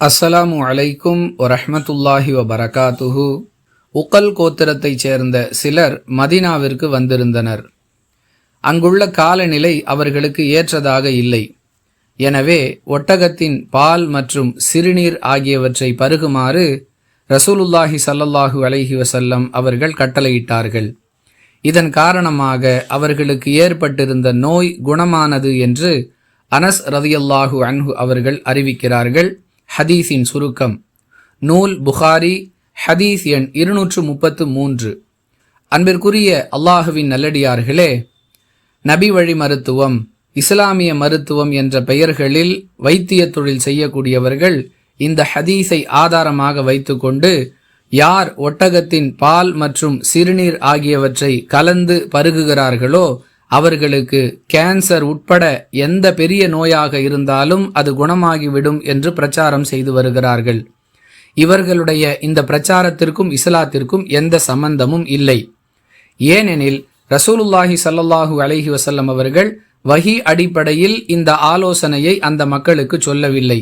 அஸ்ஸலாமு அலைக்கும் வரஹமத்துல்லாஹி வபரகாத்துஹு. உக்கல் கோத்திரத்தைச் சேர்ந்த சிலர் மதீனாவிற்கு வந்திருந்தனர். அங்குள்ள காலநிலை அவர்களுக்கு ஏற்றதாக இல்லை. எனவே ஒட்டகத்தின் பால் மற்றும் சிறுநீர் ஆகியவற்றை பருகுமாறு ரசூலுல்லாஹி சல்லல்லாஹு அலைஹி வசல்லம் அவர்கள் கட்டளையிட்டார்கள். இதன் காரணமாக அவர்களுக்கு ஏற்பட்டிருந்த நோய் குணமானது என்று அனஸ் ரதியல்லாஹு அன்ஹு அவர்கள் அறிவிக்கிறார்கள். ஹதீஸின் சுருக்கம். நூல் புகாரி ஹதீஸ் எண் இருநூற்று முப்பத்து மூன்று அன்பிற்குரிய அல்லாஹுவின் நல்லடியார்களே நபி வழி மருத்துவம் இஸ்லாமிய மருத்துவம் என்ற பெயர்களில் வைத்திய தொழில் செய்யக்கூடியவர்கள் இந்த ஹதீஸை ஆதாரமாக வைத்துக்கொண்டு யார் ஒட்டகத்தின் பால் மற்றும் சிறுநீர் ஆகியவற்றை கலந்து பருகுகிறார்களோ அவர்களுக்கு கேன்சர் உட்பட எந்த பெரிய நோயாக இருந்தாலும் அது குணமாகிவிடும் என்று பிரச்சாரம் செய்து வருகிறார்கள். இவர்களுடைய இந்த பிரச்சாரத்திற்கும் இஸ்லாத்திற்கும் எந்த சம்பந்தமும் இல்லை. ஏனெனில் ரசூலுல்லாஹி சல்லாஹூ அலஹி வசல்லம் அவர்கள் வஹி அடிப்படையில் இந்த ஆலோசனையை அந்த மக்களுக்கு சொல்லவில்லை.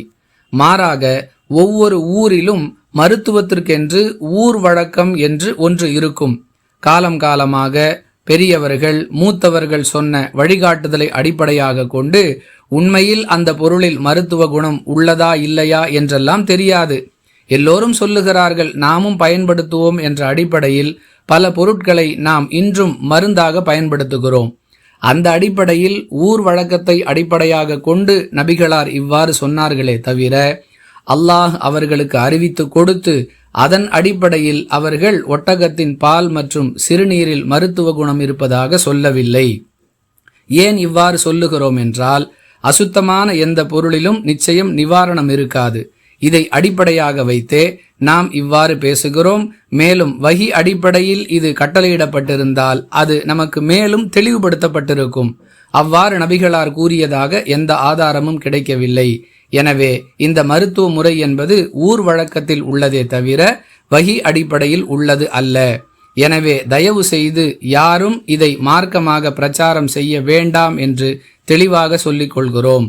மாறாக ஒவ்வொரு ஊரிலும் மருத்துவத்திற்கென்று ஊர் வழக்கம் என்று ஒன்று இருக்கும். காலம் காலமாக பெரியவர்கள் மூத்தவர்கள் சொன்ன வழிகாட்டுதலை அடிப்படையாக கொண்டு உண்மையில் அந்த பொருளில் மருத்துவ குணம் உள்ளதா இல்லையா என்றெல்லாம் தெரியாது. எல்லோரும் சொல்லுகிறார்கள் நாமும் பயன்படுத்துவோம் என்ற அடிப்படையில் பல பொருட்களை நாம் இன்றும் மருந்தாக பயன்படுத்துகிறோம். அந்த அடிப்படையில் ஊர் வழக்கத்தை அடிப்படையாக கொண்டு நபிகளார் இவ்வாறு சொன்னார்களே தவிர அல்லாஹ் அவர்களுக்கு அறிவித்து கொடுத்து அதன் அடிப்படையில் அவர்கள் ஒட்டகத்தின் பால் மற்றும் சிறுநீரில் மருத்துவ குணம் இருப்பதாக சொல்லவில்லை. ஏன் இவ்வாறு சொல்லுகிறோம் என்றால் அசுத்தமான எந்த பொருளிலும் நிச்சயம் நிவாரணம் இருக்காது. இதை அடிப்படையாக வைத்தே நாம் இவ்வாறு பேசுகிறோம். மேலும் வகி அடிப்படையில் இது கட்டளையிடப்பட்டிருந்தால் அது நமக்கு மேலும் தெளிவுபடுத்தப்பட்டிருக்கும். அவ்வாறு நபிகளார் கூறியதாக எந்த ஆதாரமும் கிடைக்கவில்லை. எனவே இந்த மருத்துவ முறை என்பது ஊர் வழக்கத்தில் உள்ளதே தவிர வகி அடிப்படையில் உள்ளது அல்ல. எனவே தயவு செய்து யாரும் இதை மார்க்கமாக பிரச்சாரம் செய்ய வேண்டாம் என்று தெளிவாக சொல்லிக் கொள்கிறோம்.